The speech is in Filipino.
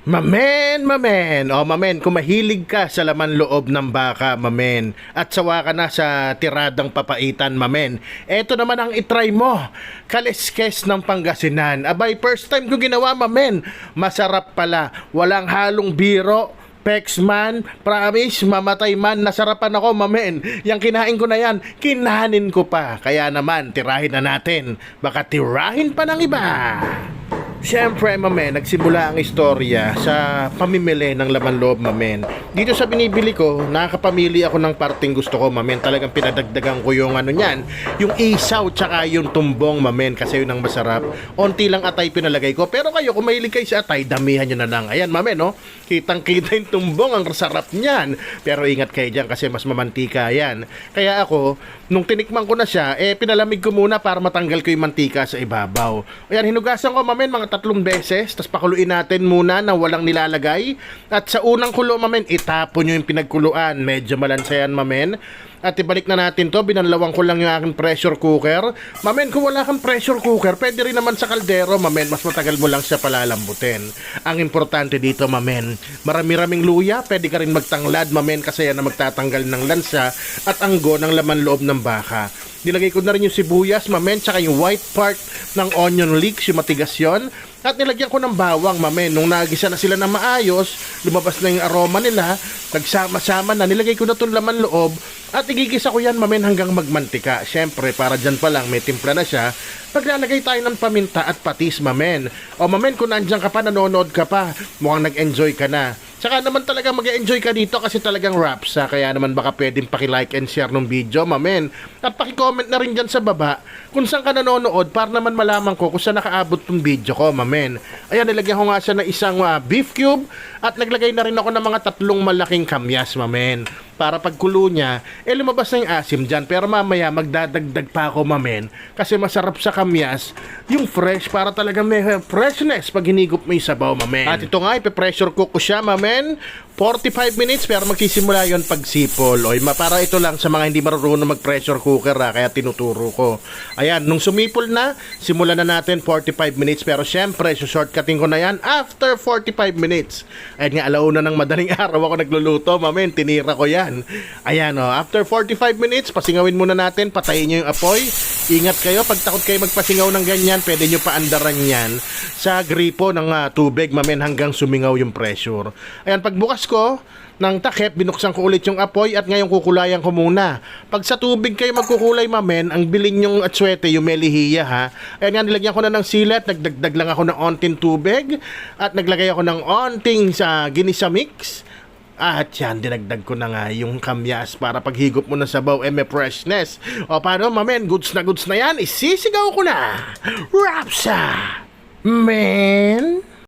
Mamen, mamen. O mamen, kung mahilig ka sa laman loob ng baka, mamen, at sawa ka na sa tiradang papaitan, mamen, eto naman ang itry mo. Kaliskes ng Pangasinan. Abay, first time ko ginawa, mamen. Masarap pala. Walang halong biro. Pex man, promise, mamatay man, nasarapan ako, mamen. Yang kinain ko na yan, kinahanin ko pa. Kaya naman, tirahin na natin. Baka tirahin pa ng iba. Siyempre, mamen, nagsimula ang istorya sa pamimili ng laman loob, mamen. Dito sa binibili ko, nakakapamili ako ng parting gusto ko, mamen. Talagang pinadagdagan ko yung ano niyan, yung isaw tsaka yung tumbong, mamen, kasi yun ang masarap. Onti lang atay pinalagay ko. Pero kayo, kung mahilig kayo sa atay, damihan nyo na lang. Ayan, mamen, no? Kitang-kita yung tumbong, ang sarap niyan. Pero ingat kayo dyan kasi mas mamantika yan. Kaya ako, nung tinikman ko na siya, eh, pinalamig ko muna para matanggal ko yung mantika sa ibabaw. Ayan, hinugasan ko, mamen, mga tatlong beses. Tapos pakuluin natin muna na walang nilalagay. At sa unang kulo, mamen, itapon nyo yung pinagkuluan. Medyo malansa yan, mamen. At ibalik na natin to, binanlawang ko lang yung aking pressure cooker. Mamen, kung wala kang pressure cooker, pwede rin naman sa kaldero, mamen, mas matagal mo lang siya palalambutin. Ang importante dito, mamen, marami-raming luya, pwede ka rin magtanglad, mamen, kasi yan ang magtatanggal ng lansa at anggo ng laman loob ng baka. Nilagay ko na rin yung sibuyas, mamen, tsaka yung white part ng onion leeks, yung matigas yon. At nilagyan ko ng bawang, mamen. Nung nagisa na sila na maayos, lumabas na yung aroma nila, nagsama-sama na, nilagay ko na itong laman loob, at igigisa ko yan, mamen, hanggang magmantika. Siyempre, para dyan pa lang, may timpla na siya. Paglalagay tayo ng paminta at patis, mamen. O mamen, kung nandyan ka pa, nanonood ka pa, mukhang nag-enjoy ka na. Tsaka naman talaga mag-enjoy ka dito kasi talagang raps ha. Kaya naman baka pwedeng paki-like and share ng video, mamen. At paki-comment na rin dyan sa baba kung saan ka nanonood para naman malaman ko kung saan nakaabot tong video ko, mamen. Ayan, nilagyan ko nga siya ng isang ah, beef cube at naglagay na rin ako ng mga tatlong malaking kamyas, mamen. Para pagkulo niya, eh lumabas na yung asim dyan. Pero mamaya magdadagdag pa ako, mamen. Kasi masarap sa kamyas yung fresh para talaga may freshness pag hinigop mo yung sabaw, mamen. At ito nga, ipe-pressure cook ko siya, mamen. 45 minutes pero magsisimula yon pag sipol. O, ma- para ito lang sa mga hindi marunong mag-pressure cooker ha, kaya tinuturo ko. Ayan, nung sumipol na, simulan na natin 45 minutes pero syempre, shortcutting ko na yan after 45 minutes. Ayan nga, alauna ng madaling araw ako nagluluto, mamen, tinira ko yan. Ayan o, after 45 minutes, pasingawin muna natin, patayin nyo yung apoy. Ingat kayo, pag takot kayo magpasingaw ng ganyan, pwede nyo paandaran yan sa gripo ng ah, tubig, mamen, hanggang sumingaw yung pressure. Ayan, pagbukas ko ng takip, binuksan ko ulit yung apoy at ngayon kukulayan ko muna. Pag sa tubig kayo magkukulay, mamen, ang bilin yung atswete, yung melihiya ha. Ayan nga, nilagyan ko na ng silat, nagdagdag lang ako ng onting tubig at naglagay ako ng onting sa ginisa mix. At yan, dinagdag ko na nga yung kamyas para paghigop mo ng sabaw, eh may freshness. O paano, mamen, goods na goods na yan, isisigaw ko na. Rapsa! Men!